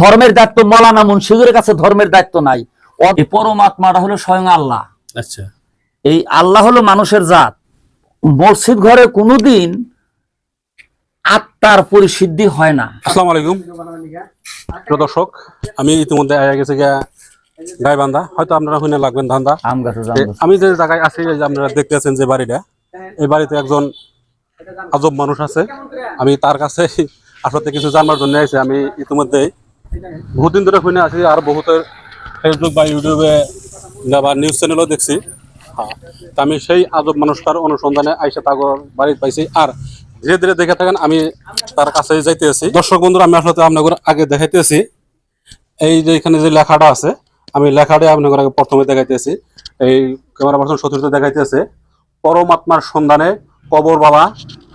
ধর্মের দায়িত্ব মৌলানা মুন্সিদের কাছে ধর্মের দায়িত্ব নাই। পরমাত্মাটা হলো স্বয়ং আল্লাহ। আচ্ছা। এই আল্লাহ হলো মানুষের জাত। মসজিদ ঘরে কোনোদিন আত্মার পরিসিদ্ধি হয় না। আসসালামু আলাইকুম। দর্শক আমি ইতিমধ্যে আয়া গেছে গিয়া গাইবান্ধা। হয়তো আপনারা শুনে লাগবেন ধান্দা। আম যে জায়গায় আছি এই যে আপনারা দেখতেছেন যে বাড়িটা এই বাড়িতে একজন আজব মানুষ আছে। আমি তার কাছে আসলে কিছু জানবার জন্য আইছি। আমি ইতিমধ্যে বহুদিন ধরে শুনে আছি আর বহুতের ফেসবুক বা ইউটিউবে বা নিউজ চ্যানেলও দেখছি। হ্যাঁ, আমি সেই আজব মানুষটার অনুসন্ধানে আইসা তাগর বাড়িতে পাইছি আর ধীরে ধীরে দেখে থাকেন আমি তার কাছে যাইতে আছি। দর্শক বন্ধুরা আমি আসলে আপনাদের আগে দেখাইতেছি এই যে এখানে যে লেখাটা আছে আমি লেখাটা আপনাদের আগে প্রথমে দেখাইতেছি এই ক্যামেরা পার্সন সতীর্থ দেখাইতেছে পরমাত্মার সন্ধানে কবর বাবা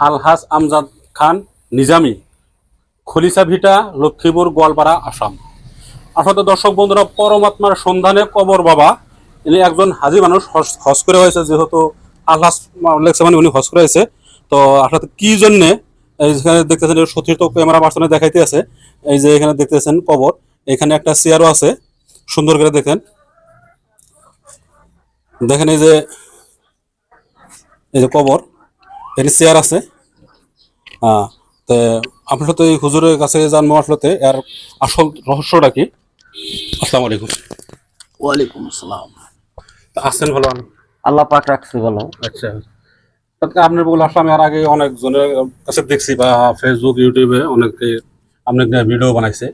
আলহাজ আমজাদ খান নিজামি। খলিসা ভিটা, লক্ষ্মীপুর, গোয়ালপাড়া, আসাম। আসলে দর্শক বন্ধুরা, পরমাত্মার সন্ধানে কবর বাবা। ইনি একজন হাজি মানুষ, হজ করে হয়েছে, যেহেতু আল্লাহ লেখছে মানে উনি হজ করে হয়েছে। তো আসলে কি জন্যে, এই যেখানে দেখতেছেন সতীর্থ ক্যামেরা পার্সনে দেখাইতে আছে, এই যে এখানে দেখতেছেন কবর, এখানে একটা চেয়ারও আছে, সুন্দর করে দেখেন। দেখেন এই যে এই যে কবর, এখানে চেয়ার আছে। হ্যাঁ তো আপনার সাথে এই হুজুরের কাছে জানব আসলে এর আসল রহস্যটা কি? আসসালামু আলাইকুম। ওয়ালাইকুম আসসালাম। তা আসছেন ভালো আল্লাহ পাক রাখছে বলো আচ্ছা। আপনার বলে আসলে আমি আর আগে অনেকজনের কাছে দেখছি বা ফেসবুক ইউটিউবে অনেকে অনেক ভিডিও বানাইছে।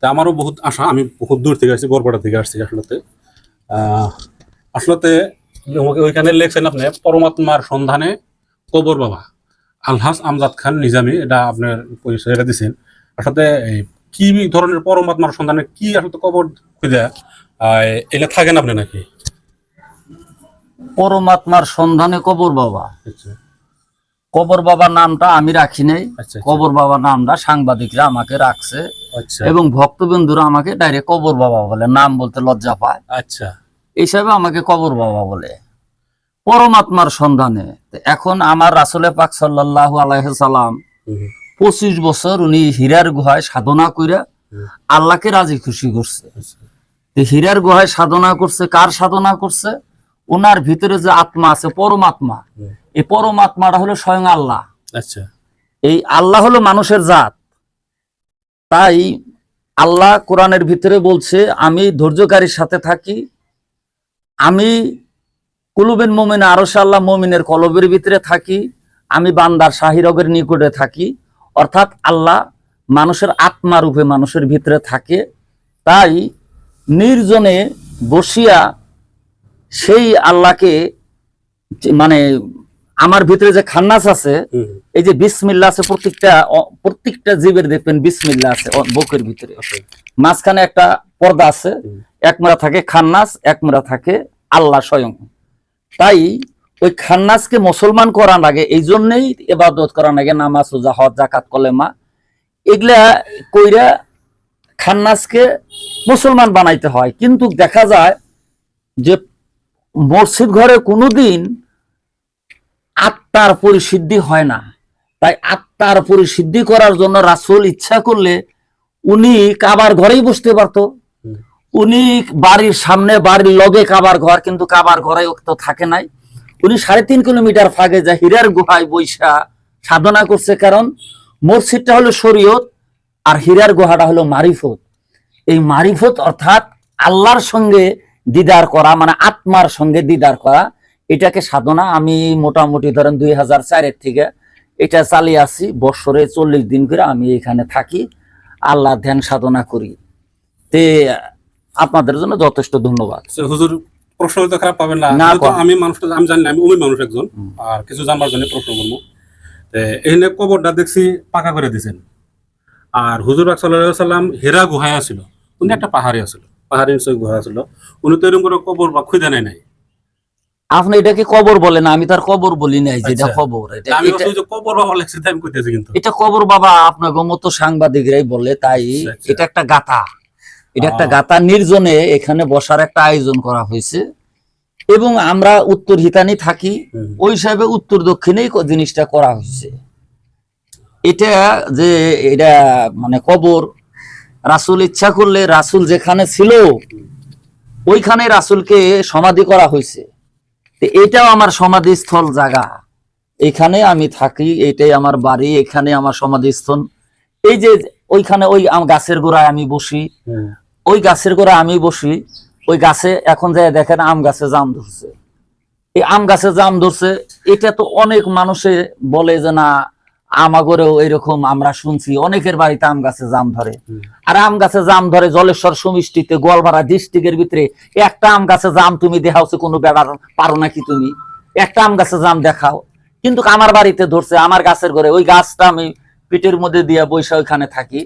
তা আমারও বহুত আশা আমি বহুত দূর থেকে আসছি বরপাড়া থেকে আসছি আসলতে আসলতে ওইখানে লেখছেন আপনি পরমাত্মার সন্ধানে কবর বাবা। আলহাস আমজাদ খান নিজামি এটা আপনার পরিচয় এটা দিচ্ছেন আসলে কি ধরনের পরমাত্মার সন্ধানে কি আসলে কবর খুঁজে এটা থাকেন আপনি নাকি? পরমাত্মার সন্ধানে কবর বাবা। আচ্ছা। কবর বাবা নামটা আমি রাখি নাই। আচ্ছা। কবর বাবা নামটা সাংবাদিকরা আমাকে রাখছে। আচ্ছা। এবং ভক্তবিন্দুরা আমাকে ডাইরেক্ট কবর বাবা বলে নাম বলতে লজ্জা পায়। আচ্ছা। এইসবে আমাকে কবর বাবা বলে। পরমাত্মার সন্ধানে। এখন আমার রাসুলে পাক সাল্লাহ আলাইসাল্লাম পঁচিশ বছর উনি হীরার গুহায় সাধনা কইরা আল্লাহকে রাজি খুশি করছে। হীরার গুহায় সাধনা করছে কার সাধনা করছে? ওনার ভিতরে যে আত্মা আছে পরমাত্মা। এই পরমাত্মাটা হলো স্বয়ং আল্লাহ। আচ্ছা। এই আল্লাহ হলো মানুষের জাত। তাই আল্লাহ কোরআনের ভিতরে বলছে আমি ধৈর্যকারীর সাথে থাকি আমি কুলুবেন মোমিন আরস আল্লাহ মোমিনের কলবের ভিতরে থাকি আমি বান্দার শাহিরগের নিকটে থাকি অর্থাৎ আল্লাহ মানুষের আত্মা রূপে মানুষের ভিতরে থাকে তাই নির্জনে বসিয়া সেই আল্লাহকে মানে আমার ভিতরে যে খান্নাস আছে এই যে বিসমিল্লা আছে প্রত্যেকটা প্রত্যেকটা জীবের দেখবেন বিসমিল্লা আছে বুকের ভিতরে। মাঝখানে একটা পর্দা আছে। একমরা থাকে খান্নাস একমরা থাকে আল্লাহ স্বয়ং। তাই ওই খান্নাসকে মুসলমান করা লাগে এই জন্যই এবাদত করা লাগে নামাজ, রোজা, হজ জাকাত কলেমা, এগুলা কইরা খান্নাসকে মুসলমান বানাইতে হয় কিন্তু দেখা যায় যে মসজিদ ঘরে কোনোদিন আত্মার পরিসিদ্ধি হয় না তাই আত্মার পরিসিদ্ধি করার জন্য রাসুল ইচ্ছা করলে উনি কাবার ঘরেই বসতে পারতো। উনি বাড়ির সামনে, বাড়ির লগে কাবার ঘর, কিন্তু কাবার ঘরে তো থাকে নাই। উনি সাড়ে তিন কিলোমিটার ফাঁকে যা হীরার গুহায় বৈশা সাধনা করছে, কারণ মসজিদটা হলো শরীয়ত আর হীরার গুহাটা হলো মারিফত। এই মারিফত অর্থাৎ আল্লাহর সঙ্গে দিদার করা মানে আত্মার সঙ্গে দিদার করা, এটাকে সাধনা। আমি মোটামুটি ধরেন দুই হাজার চারের থেকে এটা চালিয়ে আসি। বৎসরে চল্লিশ দিন করে আমি এখানে থাকি। আল্লাহ ধ্যান সাধনা করি। তে আপনাদের জন্য যথেষ্ট ধন্যবাদ। হুজুর প্রশ্ন হয়তো খারাপ পাবেন না। আমি মানুষটা আমি জানি না আমি ওই মানুষ একজন। আর কিছু জানবার জন্য প্রশ্ন করব। তে এখানে কবরটা দেখছি পাকা করে দিয়েছেন। আর হুজুর সাল্লাম হেরা গুহায় আছিল। উনি একটা পাহাড়ি আছিল। পাহাড়ি গুহা আছিল। উনি তো এরকম করে কবর বা খুঁজে নেয় নাই। আপনি এটাকে কবর বলেন? আমি তার কবর বলি নাই যেটা আচ্ছা। কবর। এটা কবর বাবা আপনার মতো সাংবাদিকরাই বলে তাই আচ্ছা, আচ্ছা। এটা একটা গাথা। এটা একটা গাতা নির্জনে এখানে বসার একটা আয়োজন করা হয়েছে। এবং আমরা উত্তর হিতানি থাকি ওই হিসাবে উত্তর দক্ষিণেই জিনিসটা করা হয়েছে। এটা যে এটা মানে কবর রাসূল ইচ্ছা করলে রাসুল যেখানে ছিল ওইখানে রাসুলকে সমাধি করা হয়েছে। এটাও আমার সমাধিস্থল জায়গা। এখানে আমি থাকি এটাই আমার বাড়ি এখানে আমার সমাধিস্থল। এই যে ওইখানে ওই গাছের গোড়ায় আমি বসি। ওই গাছের গোড়ায় আমি বসি ওই গাছে এখন যায় দেখেন আম গাছে জাম ধরছে। এই আম গাছে জাম ধরছে এটা তো অনেক মানুষে বলে যে না আমাগরেও এরকম আমরা শুনছি অনেকের বাড়িতে আম গাছে জাম ধরে। আর আম গাছে জাম ধরে জলেশ্বর সুমিষ্টিতে গোয়ালপাড়া ডিস্ট্রিক্টের ভিতরে একটা আম গাছে জাম তুমি দেখাওছে কোনো বেড়ার পারো নাকি তুমি? একটা আম গাছে জাম দেখাও। কিন্তু আমার বাড়িতে ধরছে আমার গাছের ঘরে ওই গাছটা আমি পিঠের মধ্যে দিয়া বৈশা ওইখানে থাকি,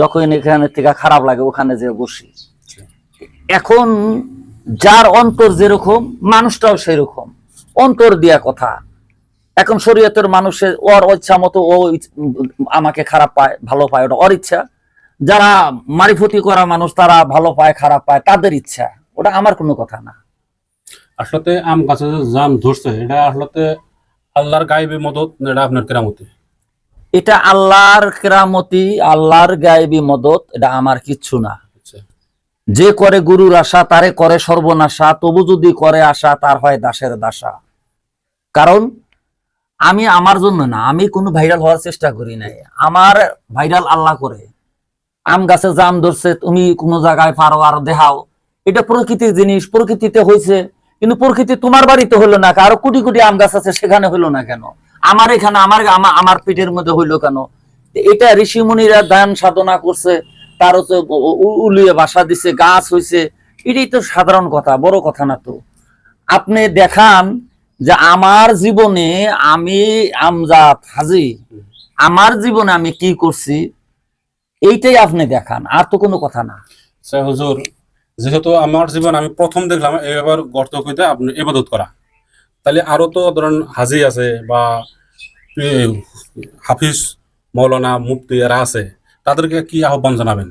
যখন এখানে থেকে খারাপ লাগে, ওখানে যে বসি। এখন যার অন্তর যেরকম, মানুষটাও সেরকম। অন্তর দিয়া কথা। এখন শরীয়তের মানুষের ওর ইচ্ছা মতো ও আমাকে খারাপ পায়, ভালো পায়, ওটা ওর ইচ্ছা। যারা মারিফতি করা মানুষ, তারা ভালো পায়, খারাপ পায়, তাদের ইচ্ছা। ওটা আমার কোনো কথা না। আসলে আম গাছে জাম ধরছে, এটা আসলে আল্লাহর গাইবে মদত, এটা আপনার কেরামতি। এটা আল্লাহর কেরামতি আল্লাহর গায়েবী মদত এটা আমার কিচ্ছু না। আচ্ছা। যে করে গুরুর আশা তারে করে সর্বনাশা তবু যদি করে আশা তার হয় দাসের দাসা। কারণ আমি আমার জন্য না আমি কোনো ভাইরাল হওয়ার চেষ্টা করি নাই। আমার ভাইরাল আল্লাহ করে। আম গাছে জাম ধরছে তুমি কোনো জায়গায় পারো আর দেখাও। এটা প্রকৃতির জিনিস প্রকৃতিতে হয়েছে কিন্তু প্রকৃতি তোমার বাড়িতে হলো না আরও কোটি কোটি আম গাছ আছে সেখানে হলো না কেন? আমার এখানে আমার আমা- আমার পিঠের মধ্যে হইল কেন? এটা ঋষি মুনিরা ধ্যান সাধনা করছে তার হচ্ছে উলিয়ে বাসা দিছে, গাছ হইছে। এটাই তো সাধারণ কথা, বড় কথা না তো। আপনি দেখান যে আমার জীবনে আমি আমজাদ হাজি, আমার জীবনে আমি কি করছি, এইটাই আপনি দেখান, আর তো কোনো কথা না। হুজুর, যেহেতু আমার জীবন আমি প্রথম দেখলাম, এবার গর্ত কইতে আপনি করা। তাহলে আরও তো ধরেন হাজি আছে বা হাফিজ মৌলানা মুফতি এরা আছে তাদেরকে কি আহ্বান জানাবেন?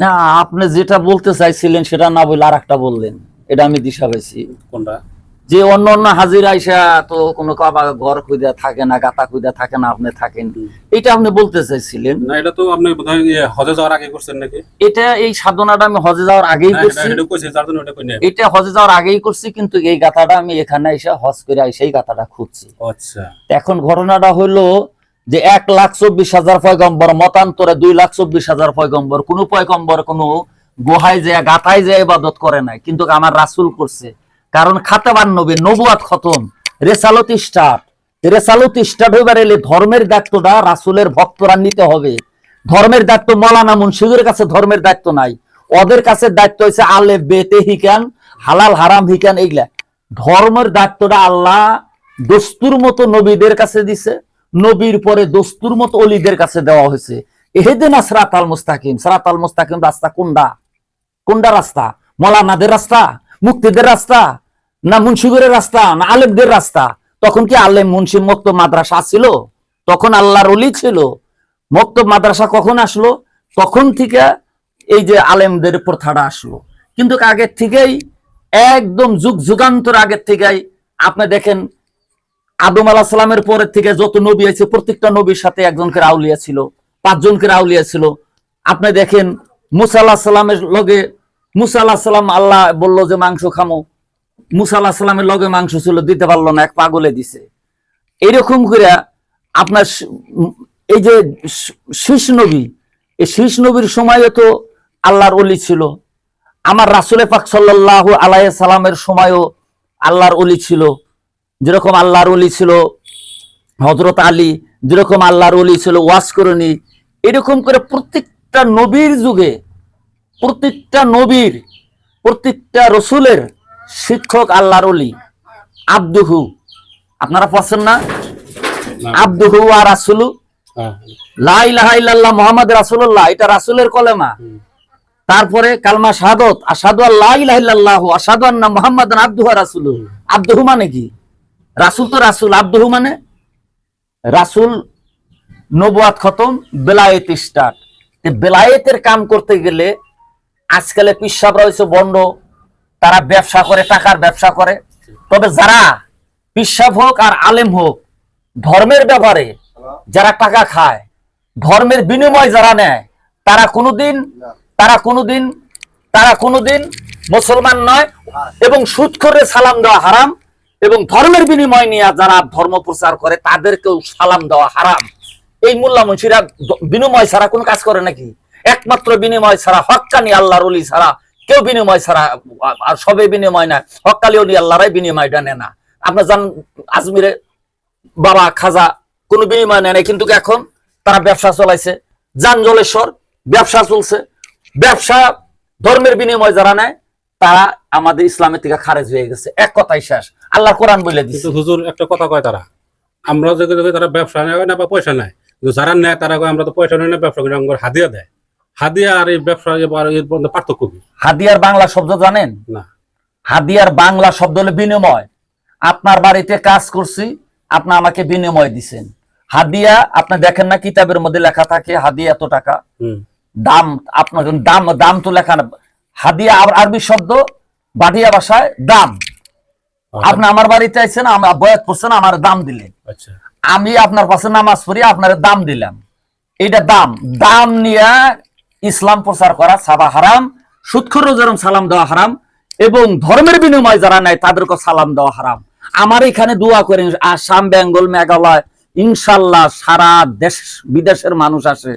না আপনি যেটা বলতে চাইছিলেন সেটা না বলে আর একটা বললেন এটা আমি দিশা পাইছি। কোনটা? যে অন্য অন্য হাজিরা আইসা তো কোনো কাবা ঘর খুঁজে থাকে না গাতা খুঁজে থাকে না আপনি থাকেন। এটা আপনি বলতে চাইছিলেন। না এটা তো আপনি বোধহয় ইয়ে হজে যাওয়ার আগে করছেন নাকি? এটা এই সাধনাটা আমি হজে যাওয়ার আগেই করছি। এটা কইছে যার জন্য এটা কই নাই। এটা হজে যাওয়ার আগেই করছি কিন্তু এই গাথাটা আমি এখানে এসে হজ করে এসেই গাথাটা খুঁজছি। আচ্ছা। এখন ঘটনাটা হলো যে এক লাখ চব্বিশ হাজার পয়গম্বর মতান্তরে দুই লাখ চব্বিশ হাজার পয়গম্বর কোন পয়গম্বর কোন গুহায় যে গাথায় যে ইবাদত করে নাই কিন্তু আমার রাসুল করছে। কারণ খাতাবান নবী নবুয়াত খতম। রেসালত স্টার্ট। রেসালত স্টার্ট হইবার এলে ধর্মের দায়িত্বটা রাসুলের ভক্তরা নিতে হবে। ধর্মের দায়িত্ব মলানা মুন্সিদের কাছে ধর্মের দায়িত্ব নাই। ওদের কাছে দায়িত্ব হচ্ছে আলে বেতে হিকান, হালাল, হারাম হিকান এইগুলা। ধর্মের দায়িত্বটা আল্লাহ দস্তুর মতো নবীদের কাছে দিছে। নবীর পরে দস্তুর মতো অলিদের কাছে দেওয়া হয়েছে। এহেদিন সরাত আল মুস্তাকিম। সরাত আল মুস্তাকিম রাস্তা কোনটা কোনটা রাস্তা? মলানাদের রাস্তা? মুক্তিদের রাস্তা? না মুন্সিগরের রাস্তা, না আলেমদের রাস্তা? তখন কি আলেম মুন্সি মুক্ত মাদ্রাসা ছিল? তখন আল্লাহর অলি ছিল। মুক্ত মাদ্রাসা কখন আসলো? তখন থেকে এই যে আলেমদের প্রথাটা আসলো। কিন্তু আগের থেকেই, একদম যুগ যুগান্তর আগের থেকেই, আপনি দেখেন, আদম আলাহ সালামের পরের থেকে যত নবী আছে, প্রত্যেকটা নবীর সাথে একজনকে আউলিয়া ছিল, পাঁচজনকে আউলিয়া ছিল। আপনি দেখেন, মুসা আল্লাহ সাল্লামের লগে, মুসা আল্লাহ সাল্লাম আল্লাহ বলল যে, মাংস খামো। মুসা আল্লাহ সাল্লামের লগে মাংস ছিল, দিতে পারল না, এক পাগলে দিছে। এরকম করে আপনার এই যে শীষ নবী, এই শীষ নবীর সময়ও তো আল্লাহর অলি ছিল। আমার রাসুলে পাক সাল্লাহ আলাই সালামের সময়ও আল্লাহর অলি ছিল। যেরকম আল্লাহর অলি ছিল হজরত আলী, যেরকম আল্লাহর অলি ছিল ওয়াসকরণী এরকম করে প্রত্যেকটা নবীর যুগে, প্রত্যেকটা নবীর, প্রত্যেকটা রসুলের শিক্ষক আল্লাহর অলি আব্দুহু। আপনারা পড়ছেন না। আব্দুহু আর রাসুলু। হ্যাঁ। লা ইলাহা ইল্লাল্লাহ মুহাম্মদ রাসূলুল্লাহ। এটা রাসূলের কলেমা। তারপরে কালমা শাহাদত। আশহাদু আল্লা ইলাহা ইল্লাল্লাহ আশহাদু আন্না মুহাম্মাদান আবদুহু ওয়া রাসূলুহু। আবদুহু মানে কি? রাসূল তো রাসূল। আবদুহু মানে? রাসূল নবুয়াত খতম বেলায়েত স্টার্ট বেলায়েতের কাম করতে গেলে আজকালে পিসাবরা হয়েছে বন্ড। তারা ব্যবসা করে, টাকার ব্যবসা করে। তবে যারা পিসাব হোক আর আলেম হোক, ধর্মের ব্যাপারে যারা টাকা খায়, ধর্মের বিনিময় যারা নেয়, তারা কোনোদিন তারা কোনোদিন তারা কোনোদিন মুসলমান নয় এবং সুদ করে সালাম দেওয়া হারাম এবং ধর্মের বিনিময় নিয়ে যারা ধর্ম প্রচার করে, তাদেরকেও সালাম দেওয়া হারাম। এই মোল্লা মুন্সিরা বিনিময় ছাড়া কোন কাজ করে নাকি? একমাত্র বিনিময় ছাড়া হক্কানি আল্লাহর ছাড়া কেউ বিনিময় ছাড়া, আর সবে বিনিময় না হক্কালি অলি আল্লাহরাই বিনিময়টা নেয় না। আপনার জান আজমিরে বাবা, খাজা, কোনো বিনিময় নেয় না কিন্তু এখন তারা ব্যবসা চলাইছে। যান জলেশ্বর ব্যবসা চলছে। ব্যবসা, ধর্মের বিনিময় যারা নেয়, তারা আমাদের ইসলামের থেকে খারেজ হয়ে গেছে। এক কথাই শেষ। আল্লাহ কোরআন বলে দিচ্ছে হুজুর, একটা কথা কয় তারা? আমরা যে যে তারা ব্যবসা নেয় না বা পয়সা নেয় যারা নেয় তারা আমরা তো পয়সা নেই না, ব্যবসা করি হাদিয়া দেয়। হাদিয়া আর এই ব্যবসা এবার এর মধ্যে পার্থক্য কি? হাদিয়ার বাংলা শব্দ জানেন? না। হাদিয়ার বাংলা শব্দ হলো বিনিময়। আপনার বাড়িতে কাজ করছি আপনি আমাকে বিনিময় দিছেন। হাদিয়া আপনি দেখেন না কিতাবের মধ্যে লেখা থাকে হাদিয়া এত টাকা? দাম আপনার দাম দাম তো লেখা না। হাদিয়া আরবি শব্দ বাদিয়া ভাষায় দাম। আপনি আমার বাড়িতে আইছেন আমার বয়াত করছেন আমার দাম দিলেন। আচ্ছা। আমি আপনার পাশে নামাজ পড়ি আপনার দাম দিলাম। এটা দাম। দাম নিয়ে ইসলাম প্রচার করা সাবা হারাম, সুৎখর যেরকম সালাম দেওয়া হারাম, এবং ধর্মের বিনিময় যারা নেয় তাদেরকে সালাম দেওয়া হারাম। আমার এখানে দোয়া করেন, আসাম, বেঙ্গল, মেঘালয়, ইনশাল্লাহ সারা দেশ, বিদেশের মানুষ আসে।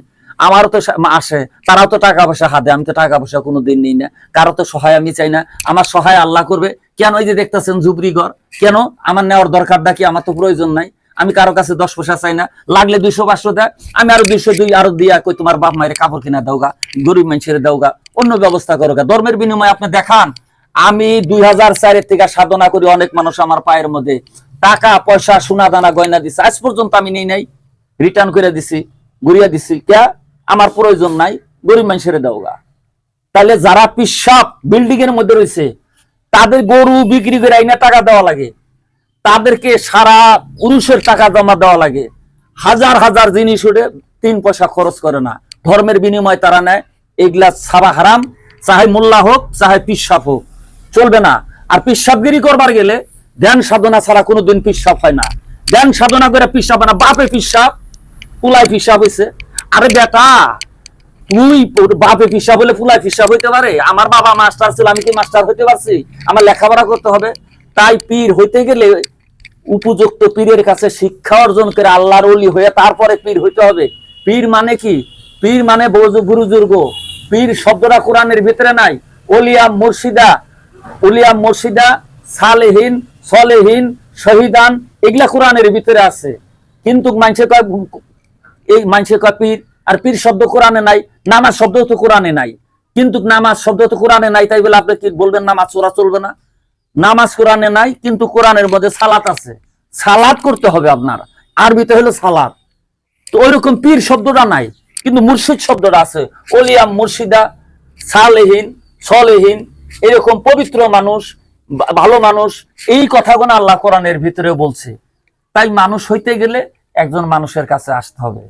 আমারও তো আসে। তারাও তো টাকা পয়সা হাতে, আমি তো টাকা পয়সা কোনো দিন নিই না। কারও তো সহায় আমি চাই না। আমার সহায় আল্লাহ করবে। কেন এই যে দেখতেছেন জুবরিগড় কেন? আমার নেওয়ার দরকার নাকি আমার তো প্রয়োজন নাই। আমি কারও কাছে দশ পয়সা চাই না। লাগলে দুইশো, পাঁচশো দেয়। আমি আরও দুইশো দুই, আরও দিয়া কই তোমার বাপ মায়ের কাপড় কিনা দাওগা গরিব মানুষের দাওগা অন্য ব্যবস্থা করো গা। ধর্মের বিনিময়ে আপনি দেখান, আমি দুই হাজার চারের থেকে সাধনা করি অনেক মানুষ আমার পায়ের মধ্যে। টাকা, পয়সা, সোনা দানা গয়না দিছে। আজ পর্যন্ত আমি নেই নাই। রিটার্ন করে দিছি, ঘুরিয়ে দিছি। কে আমার প্রয়োজন নাই। গরিব মানুষের দাওগা তাহলে যারা পিসাব, বিল্ডিং এর মধ্যে রয়েছে, তাদের গরু বিক্রি করে আইনা টাকা দেওয়া লাগে। তাদেরকে সারা পুরুষের টাকা জমা দেওয়া লাগে। হাজার হাজার জিনিস উঠে তিন পয়সা খরচ করে না। ধর্মের বিনিময় তারা নেয় এগুলা সাবা হারাম, চাহে মোল্লা হোক, চাহে পিসাব হোক। চলবে না। আর পিসাবগিরি করবার গেলে ধ্যান সাধনা ছাড়া কোনোদিন পিসাব হয় না। ধ্যান সাধনা করে পিসাব হয় না। বাপে পিসাব পুলাই পিসাব হয়েছে আরে বেটা, তুই বাপে পিসাব হলে ফুলাই পিসাব হইতে পারে? আমার বাবা মাস্টার ছিল, আমি কি মাস্টার হইতে পারছি? আমার লেখাপড়া করতে হবে। তাই পীর হইতে গেলে উপযুক্ত পীরের কাছে শিক্ষা অর্জন করে আল্লাহর ওলি হয়ে তারপরে পীর হইতে হবে। পীর মানে কি? পীর মানে গুরুজুর্গ। পীর শব্দটা কোরআনের ভিতরে নাই। ওলিয়া মুর্শিদা উলিয়া মুর্শিদা, সালেহীন, সলেহীন, শহীদান, এগুলা কোরআনের ভিতরে আছে। কিন্তু মানুষে কয় এই মানুষের কয় পীর? আর পীর শব্দ কোরআনে নাই, নামাজ শব্দ তো কোরআনে নাই। কিন্তু নামাজ শব্দ তো কোরআনে নাই, তাই বলে আপনি কি বলবেন নামাজ চোরা চলবে না? নামাজ কোরআনে নাই, কিন্তু কোরআনের মধ্যে সালাত আছে। সালাত করতে হবে আপনার। আরবিতে হলো সালাত। তো ওইরকম পীর শব্দটা নাই, কিন্তু মুর্শিদ শব্দটা আছে। ওলিয়া, মুর্শিদা, সালেহীন, সলেহীন, এরকম পবিত্র মানুষ ভালো মানুষ, এই কথাগুলো আল্লাহ কোরআনের ভিতরে বলছে। তাই মানুষ হইতে গেলে একজন মানুষের কাছে আসতে হবে।